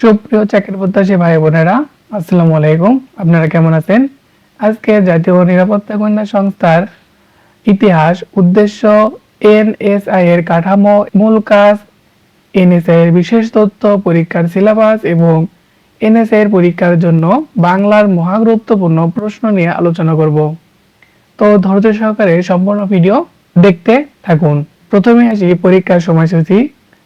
সুপ্রিয় চাকরি প্রত্যাশী ভাই বোনেরা, আসসালামু আলাইকুম। আপনারা কেমন আছেন? আজকে জাতীয় নিরাপত্তা গোয়েন্দা সংস্থার ইতিহাস, উদ্দেশ্য, এনএসআই এর কাঠামো, মূল কাজ, এনএসআই এর বিশেষ তথ্য, পরীক্ষার সিলেবাস এবং এনএসআই এর পরীক্ষার জন্য বাংলার মহাগুরুত্বপূর্ণ প্রশ্ন নিয়ে আলোচনা করব। তো ধৈর্য সহকারে সম্পূর্ণ ভিডিও দেখতে থাকুন। প্রথমে আসি পরীক্ষার সময়সূচি।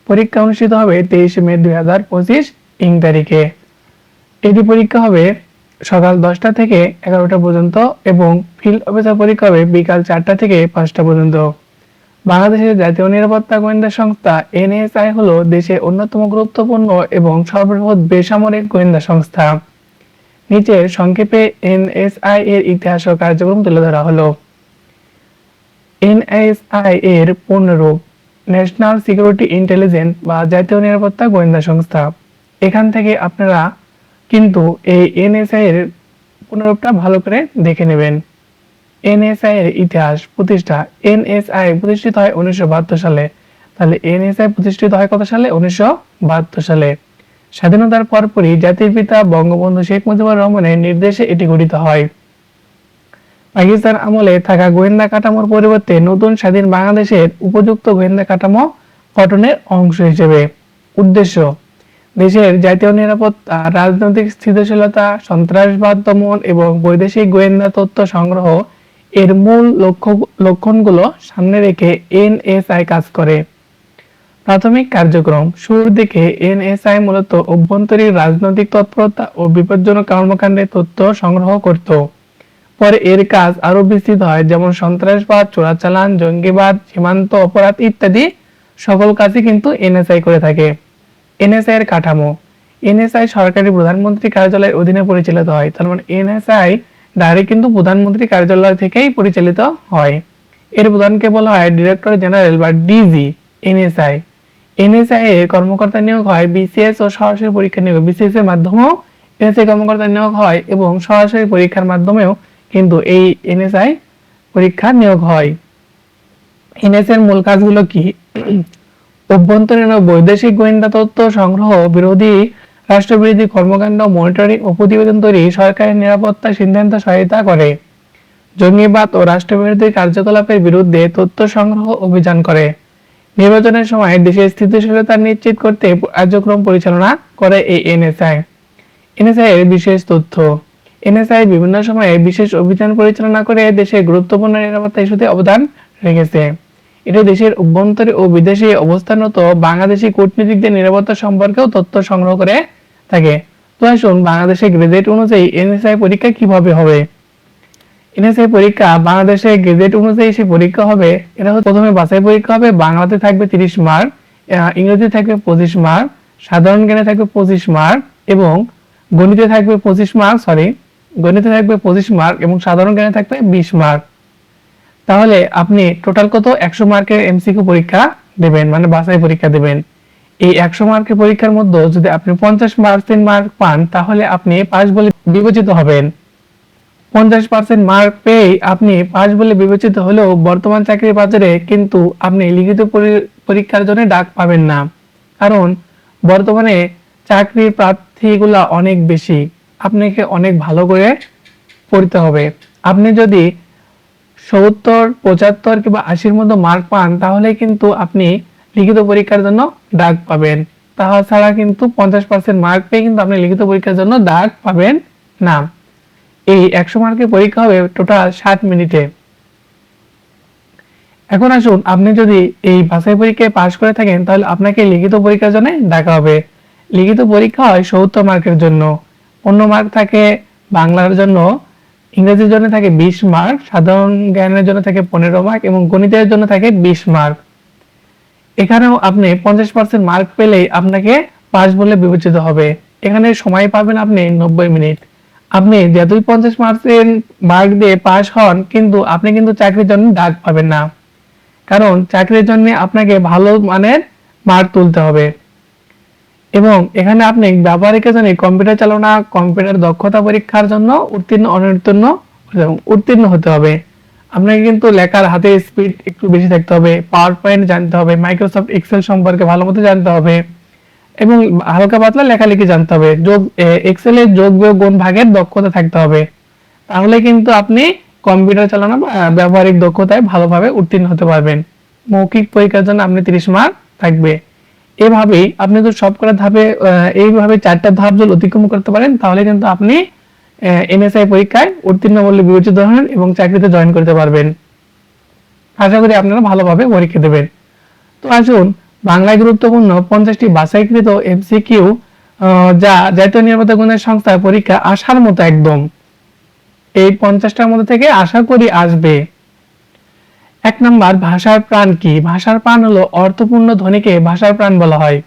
পরীক্ষা অনুষ্ঠিত হবে তেইশে মে দুই হাজার পঁচিশ। ইং তারিখে। এটি পরীক্ষা হবে সকাল দশটা থেকে এগারোটা পর্যন্ত এবং ফিল্ড অফিসার পরীক্ষা হবে বিকাল চারটা থেকে পাঁচটা পর্যন্ত। বাংলাদেশের জাতীয় নিরাপত্তা গোয়েন্দা সংস্থা এনএসআই হলো দেশের অন্যতম গুরুত্বপূর্ণ এবং সর্ববৃহৎ বেসামরিক গোয়েন্দা সংস্থা। নিচের সংক্ষেপে এনএসআই এর ইতিহাস ও কার্যক্রম তুলে ধরা হলো। এনএসআই এর পূর্ণরূপ, ন্যাশনাল সিকিউরিটি ইন্টেলিজেন্স বা জাতীয় নিরাপত্তা গোয়েন্দা সংস্থা। এখান থেকে আপনারা কিন্তু এই এনএসআই এর পুনরূপটা ভালো করে দেখে নেবেন। এনএসআই এর ইতিহাস প্রতিষ্ঠা এনএসআই প্রতিষ্ঠিত হয় উনিশশো বাহাত্তর সালে। তাহলে এনএসআই প্রতিষ্ঠিত হয় কত সালে? উনিশশো বাহাত্তর সালে। স্বাধীনতার পরপরই জাতির পিতা বঙ্গবন্ধু শেখ মুজিবুর রহমানের নির্দেশে এটি গঠিত হয়। পাকিস্তান আমলে থাকা গোয়েন্দা কাঠামোর পরিবর্তে নতুন স্বাধীন বাংলাদেশের উপযুক্ত গোয়েন্দা কাঠামো গঠনের অংশ হিসেবে। উদ্দেশ্য দেশের জাতীয় নিরাপত্তা, রাজনৈতিক স্থিতিশীলতা, সন্ত্রাসবাদ দমন এবং বৈদেশিক গোয়েন্দা তথ্য সংগ্রহ এর মূল লক্ষ্য, লক্ষণগুলো সামনে রেখে এনএসআই কাজ করে। প্রাথমিক কার্যক্রম শুরুর দিকে এনএসআই মূলত অভ্যন্তরীণ রাজনৈতিক তৎপরতা ও বিপজ্জনক কর্মকাণ্ডের তথ্য সংগ্রহ করত। পরে এর কাজ আরও বিস্তৃত হয়, যেমন সন্ত্রাসবাদ, চোরাচালান, জঙ্গিবাদ, সীমান্ত অপরাধ ইত্যাদি। সকল কাজই কিন্তু এনএসআই করে থাকে। এনএসআই এর কাঠামো। এনএসআই সরকারি প্রধানমন্ত্রী কার্যালয়ের অধীনে পরিচালিত হয়। তার মানে এনএসআই ডাইরেক্ট কিন্তু প্রধানমন্ত্রী কার্যালয় থেকেই পরিচালিত হয়। এর প্রধানকে বলা হয় ডিরেক্টর জেনারেল বা ডিজি এনএসআই। এনএসআই এর কর্মকর্তা নিয়োগ হয় বিসিএস ও সরাসরি পরীক্ষা নিয়োগ। বিসিএস এর মাধ্যমেও এনএসআই কর্মকর্তা নিয়োগ হয় এবং সরাসরি পরীক্ষার মাধ্যমেও কিন্তু এই এনএসআই পরীক্ষা নিয়োগ হয়। এনএসআই এর মূল কাজগুলো কি? অভ্যন্তরীণ ও বৈদেশিক গোয়েন্দা তথ্য সংগ্রহ বিরোধী রাষ্ট্রবিরোধী কর্মকাণ্ড মনিটরিং ও প্রতিবেদন তৈরি সরকারের নিরাপত্তা সিদ্ধান্ত সহায়তা করে। জঙ্গিবাদ ও রাষ্ট্রবিরোধী কার্যকলাপের বিরুদ্ধে তথ্য সংগ্রহ অভিযান করে। নির্বাচনের সময় দেশের স্থিতিশীলতা নিশ্চিত করতে কার্যক্রম পরিচালনা করে এই এনএসআই। এনএসআই এর বিশেষ তথ্য। এনএসআই বিভিন্ন সময়ে বিশেষ অভিযান পরিচালনা করে দেশের গুরুত্বপূর্ণ নিরাপত্তা ইস্যুতে অবদান রেখেছে। এটা দেশের অভ্যন্তরে ও বিদেশে অবস্থানরত বাংলাদেশি কূটনীতিকদের নিরাপত্তা সম্পর্কেও তথ্য সংগ্রহ করে থাকে। তো আসুন বাংলাদেশের গ্রেজেট অনুযায়ী এনএসআই পরীক্ষা কীভাবে হবে? এনএসআই পরীক্ষা বাংলাদেশে গ্রেজেট অনুযায়ী সে পরীক্ষা হবে, এটা হচ্ছে প্রথমে বাছাই পরীক্ষা হবে, বাংলাতে থাকবে তিরিশ মার্ক ইংরেজিতে থাকবে পঁচিশ মার্ক, সাধারণ জ্ঞানে থাকবে পঁচিশ মার্ক এবং গণিতে থাকবে পঁচিশ মার্ক সরি গণিতে থাকবে পঁচিশ মার্ক এবং সাধারণ জ্ঞানে থাকবে বিশ মার্ক। তাহলে আপনি টোটাল কত? একশো মার্কের এমসিকিউ পরীক্ষা দেবেন মানে বাছাই পরীক্ষা দেবেন। এই একশো মার্কের পরীক্ষার মধ্যে যদি আপনি পঞ্চাশ পার্সেন্ট মার্ক পান, তাহলে আপনি পাস বলে বিবেচিত হবেন। পঞ্চাশ পার্সেন্ট মার্ক পেয়ে আপনি পাস বলে বিবেচিত হলেও বর্তমান চাকরির বাজারে কিন্তু আপনি লিখিত পরি- পরীক্ষার জন্য ডাক পাবেন না। কারণ বর্তমানে চাকরির প্রার্থীগুলা অনেক বেশি। আপনাকে অনেক ভালো করে পড়তে হবে। আপনি যদি সত্তর, পঁচাত্তর কিংবা আশির মতো মার্ক পান, তাহলে কিন্তু আপনি লিখিত পরীক্ষার জন্য ডাক পাবেন। তাছাড়া কিন্তু পঞ্চাশ পার্সেন্ট মার্ক পেয়ে কিন্তু আপনি লিখিত পরীক্ষার জন্য ডাক পাবেন না। এই একশো মার্কের পরীক্ষা হবে টোটাল ষাট মিনিটে। এখন আসুন, আপনি যদি এই বাছাই পরীক্ষায় পাশ করে থাকেন, তাহলে আপনাকে লিখিত পরীক্ষার জন্য ডাকা হবে। লিখিত পরীক্ষা হয় সত্তর মার্কের জন্য। অন্য মার্ক থাকে বাংলার জন্য ইংরেজির জন্য থাকে বিশ মার্ক, সাধারণ জ্ঞানের জন্য থাকে পনেরো মার্ক এবং গণিতের জন্য থাকে বিশ মার্ক। এখানেও আপনি পঞ্চাশ পার্সেন্ট মার্ক পেলেই আপনাকে পাস বলে বিবেচিত হবে। এখানে সময় পাবেন আপনি নব্বই মিনিট। আপনি যতই পঞ্চাশ পার্সেন্ট মার্ক দিয়ে পাস হন, কিন্তু আপনি কিন্তু চাকরির জন্য ডাক পাবেন না। কারণ চাকরির জন্য আপনাকে ভালো মানের মার্ক তুলতে হবে। এবং এখানে আপনি ব্যবহারিকের জন্য কম্পিউটার চালনা কম্পিউটার দক্ষতা পরীক্ষার জন্য উত্তীর্ণ, অনুত্তীর্ণ এবং উত্তীর্ণ হতে হবে। আপনাকে কিন্তু লেখার হাতে স্পিড একটু বেশি থাকতে হবে পাওয়ার পয়েন্ট জানতে হবে মাইক্রোসফট এক্সেল সম্পর্কে ভালো মতো জানতে হবে এবং হালকা পাতলা লেখালেখি জানতে হবে। যোগ এক্সেলের যোগ বিয়োগ গুণ ভাগের দক্ষতা থাকতে হবে। তাহলে কিন্তু আপনি কম্পিউটার চালানো ব্যবহারিক দক্ষতায় ভালোভাবে উত্তীর্ণ হতে পারবেন। মৌখিক পরীক্ষার জন্য আপনি তিরিশ মার্ক থাকবে। এভাবেই আপনি তো সবকটা ধাপে এইভাবে চারটা ধাপ যদি অতিক্রম করতে পারেন, তাহলে কিন্তু আপনি এনএসআই পরীক্ষায় উত্তীর্ণ বলে বিবেচিত হন এবং চাকরিতে জয়েন করতে পারবেন। আশা করি আপনারা ভালোভাবে পরীক্ষা দেবেন। তো আসুন, বাংলায় গুরুত্বপূর্ণ পঞ্চাশটি বাছাইকৃত এমসিকিউ যা জাতীয় নিরাপত্তা গুণের সংস্থার পরীক্ষা আসার মতো একদম। এই পঞ্চাশটার মধ্যে থেকে আশা করি আসবে। এক নম্বর, ভাষার প্রাণ কি? ভাষার প্রাণ হলো অর্থপূর্ণ ধ্বনিকে ভাষার প্রাণ বলা হয়।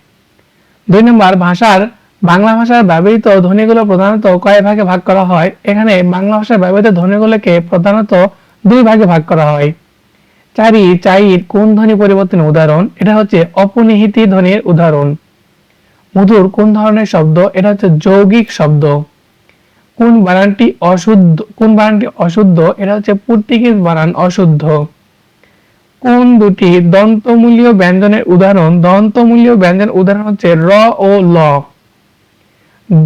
দুই নম্বর, ভাষার, বাংলা ভাষার ব্যবহৃত ধ্বনিগুলো প্রধানত কয় ভাগে ভাগ করা হয়? এখানে বাংলা ভাষার ব্যবহৃত ধ্বনিগুলোকে প্রধানত দুই ভাগে ভাগ করা হয়। চারি, চাইর কোন ধ্বনি পরিবর্তনের উদাহরণ? এটা হচ্ছে অপনিহিতি ধ্বনির উদাহরণ। মধুর কোন ধরনের শব্দ? এটা হচ্ছে যৌগিক শব্দ। কোন বানানটি অশুদ্ধ, কোন বানানটি অশুদ্ধ? এটা হচ্ছে পর্তুগিজ বানান অশুদ্ধ। কোন দুটি দন্তমূলীয় ব্যঞ্জনের উদাহরণ? দন্তমূলীয় ব্যঞ্জন উদাহরণ হচ্ছে র ও ল।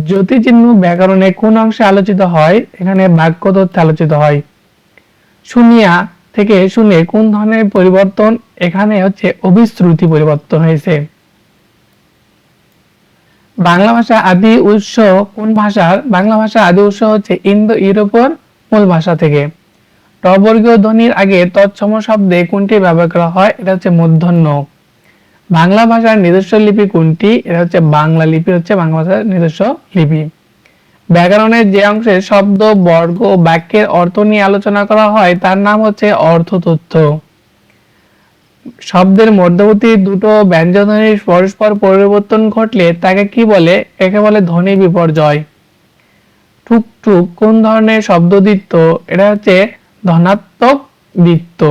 জ্যোতিচিহ্ন ব্যাকরণে কোন অংশে আলোচিত হয়? এখানে বাক্য তথ্যে আলোচিত হয়। শুনিয়া থেকে শুনে কোন ধরনের পরিবর্তন? এখানে হচ্ছে অভিশ্রুতি পরিবর্তন হয়েছে। বাংলা ভাষা আদি উৎস কোন ভাষার? বাংলা ভাষা আদি উৎস হচ্ছে ইন্দো ইউরোপের মূল ভাষা থেকে। টবর্গীয় ধ্বনির আগে তৎসম শব্দে কোনটি ব্যবহার করা হয়? এটা হচ্ছে মূর্ধন্য বাংলা ভাষার নিজস্ব লিপি কোনটি? এটা হচ্ছে বাংলা লিপি, হচ্ছে বাংলা ভাষার নিজস্ব লিপি। ব্যাকরণের যে অংশে শব্দ, বর্গ বাক্যের অর্থ নিয়ে আলোচনা করা হয়, তার নাম হচ্ছে অর্থ তথ্য শব্দের মধ্যবর্তী দুটো ব্যঞ্জনধ্বনির পরস্পর পরিবর্তন ঘটলে তাকে কি বলে? একে বলে ধ্বনি বিপর্যয়। টুক টুক কোন ধরনের শব্দ দিত্য এটা হচ্ছে ধনাত্মক দিত্য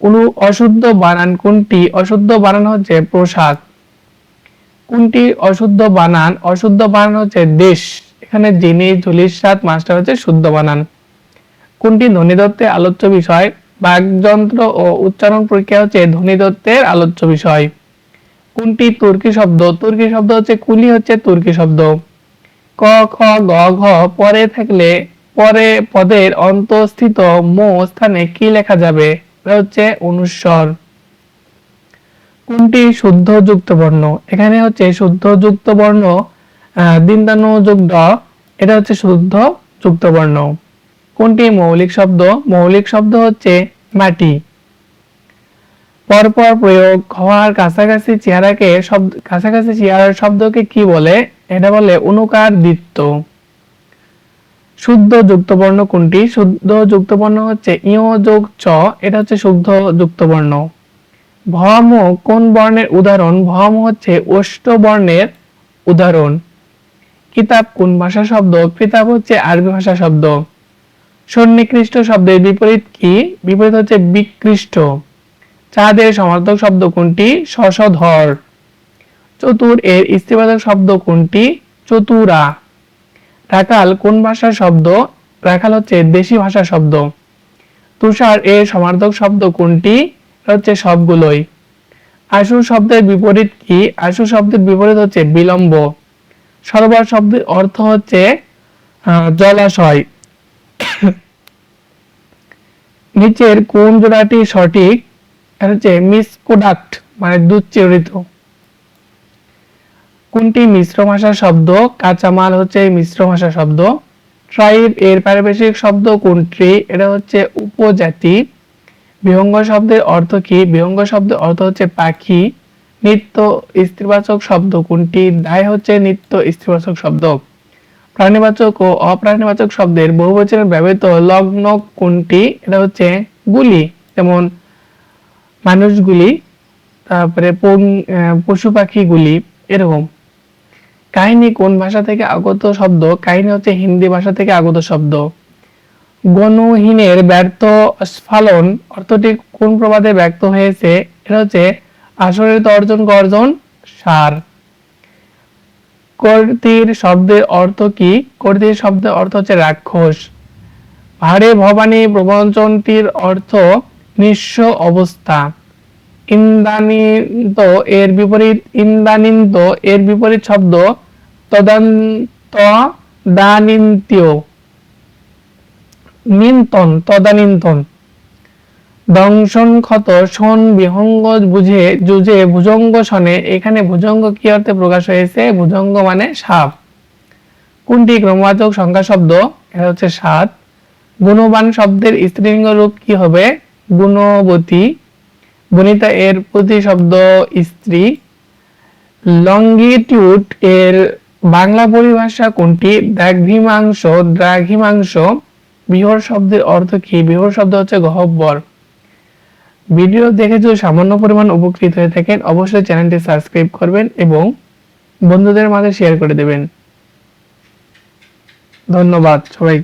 অনু অশুদ্ধ বানান কোনটি? অশুদ্ধ বানান হচ্ছে পোশাক। কোনটি অশুদ্ধ বানান? অশুদ্ধ বানান হচ্ছে দেশ। এখানে যিনি জলির সাত মাস্টার হচ্ছে শুদ্ধ বানান। কোনটি? ধ্বনিদত্তের আলোচ্য বিষয়। বাকযন্ত্র ও উচ্চারণ প্রক্রিয়া হচ্ছে ধ্বনিদত্তের আলোচ্য বিষয়। কোনটি? তুর্কি শব্দ। তুর্কি শব্দ হচ্ছে কুলি হচ্ছে তুর্কি শব্দ। ক, খ, গ, ঘ, পরে থাকলে পরে পদের অন্তঃস্থিত মো স্থানে কি লেখা যাবে? হচ্ছে অনুস্বর। কোনটি শুদ্ধ যুক্ত বর্ণ? এখানে হচ্ছে শুদ্ধ যুক্ত বর্ণ দিন্দানু যোগ এটা হচ্ছে শুদ্ধ যুক্ত বর্ণ। কোনটি মৌলিক শব্দ? মৌলিক শব্দ হচ্ছে মাটি। পরপর প্রয়োগ হওয়ার কাছাকাছি চেহারাকে শব্দ, কাছাকাছি চেহারার শব্দকে কি বলে? এটা বলে অনুকার দিত্য শুদ্ধ যুক্তবর্ণ কোনটি? শুদ্ধ যুক্তবর্ণ হচ্ছে ইয় যোগ চ, এটা হচ্ছে শুদ্ধ যুক্তবর্ণ। ভম কোন বর্ণের উদাহরণ? ভম হচ্ছে অষ্ট বর্ণের উদাহরণ। কিতাব কোন ভাষা শব্দ? কিতাব হচ্ছে আরবি ভাষা শব্দ। সন্নিকৃষ্ট শব্দের বিপরীত কি? বিপরীত হচ্ছে বিকৃষ্ট। চাঁদের সমার্থক শব্দ কোনটি? শশধর চতুর এর স্ত্রীবাচক শব্দ কোনটি? চতুরা। রাখাল কোন ভাষার শব্দ? রাখাল হচ্ছে দেশি ভাষার শব্দ। তুষার এর সমার্থক শব্দ কোনটি? হচ্ছে সবগুলোই। আশু শব্দের বিপরীত কি? আশু শব্দের বিপরীত হচ্ছে বিলম্ব। সরোবর শব্দের অর্থ হচ্ছে জলাশয়। নিচের কোন জোড়াটি সঠিক? হচ্ছে মিসকোডাক্ট মানে দুচ্চরিত কোনটি মিশ্র ভাষার শব্দ? কাঁচামাল হচ্ছে মিশ্র ভাষার শব্দ। ট্রাইব, এর পারিভাষিক শব্দ কোনটি? এটা হচ্ছে উপজাতি। বিহঙ্গ শব্দের অর্থ কি? বিহঙ্গ শব্দের অর্থ হচ্ছে পাখি। নিত্য স্ত্রীবাচক শব্দ কোনটি? দায় হচ্ছে নিত্য স্ত্রীবাচক শব্দ। প্রাণীবাচক ও অপ্রাণীবাচক শব্দের বহুবচনের ব্যবহৃত লগ্ন কোনটি? এটা হচ্ছে গুলি, যেমন মানুষগুলি তারপরে পশু পাখিগুলি এরকম। কাহিনী কোন ভাষা থেকে আগত শব্দ? কাহিনী হচ্ছে হিন্দি ভাষা থেকে আগত শব্দ। গণহীনের ব্যর্থ স্ফালন অর্থটি কোন প্রবাদে ব্যক্ত হয়েছে? এটা হচ্ছে আসরের অর্জন গর্জন সার। কর্তির শব্দের অর্থ কি? কর্তির শব্দের অর্থ হচ্ছে রাক্ষস। ভাড়ে ভবানী প্রবঞ্চনটির অর্থ নিঃস্ব অবস্থা। ইন্দানিত এর বিপরীত ইন্দানিন্ত এর বিপরীত শব্দ তদান্ত দানিন্তীয়। নিন্তন তদানিন্তন দংশন ক্ষত শন বিহঙ্গ বুঝে যুজে ভুজঙ্গ শনে, এখানে ভুজঙ্গ কি অর্থে প্রকাশ হয়েছে? ভুজঙ্গ মানে সাপ। কোনটি ক্রমবাচক সংখ্যা শব্দ? এটা হচ্ছে সাত। গুণবান শব্দের স্ত্রীলিঙ্গ রূপ কি হবে? গুণবতী। বনিতা এর প্রতি শব্দ স্ত্রী। লঙ্গিটিউড এর বাংলা পরিভাষা কোনটি? দ্রাঘিমাংশ দ্রাঘিমাংশ। বিহর শব্দের অর্থ কি? বিহর শব্দ হচ্ছে গহব্বর। ভিডিও দেখে যদি সামান্য পরিমাণ উপকৃত হয়ে থাকেন, অবশ্যই চ্যানেলটি সাবস্ক্রাইব করবেন এবং বন্ধুদের মাঝে শেয়ার করে দেবেন। ধন্যবাদ সবাইকে।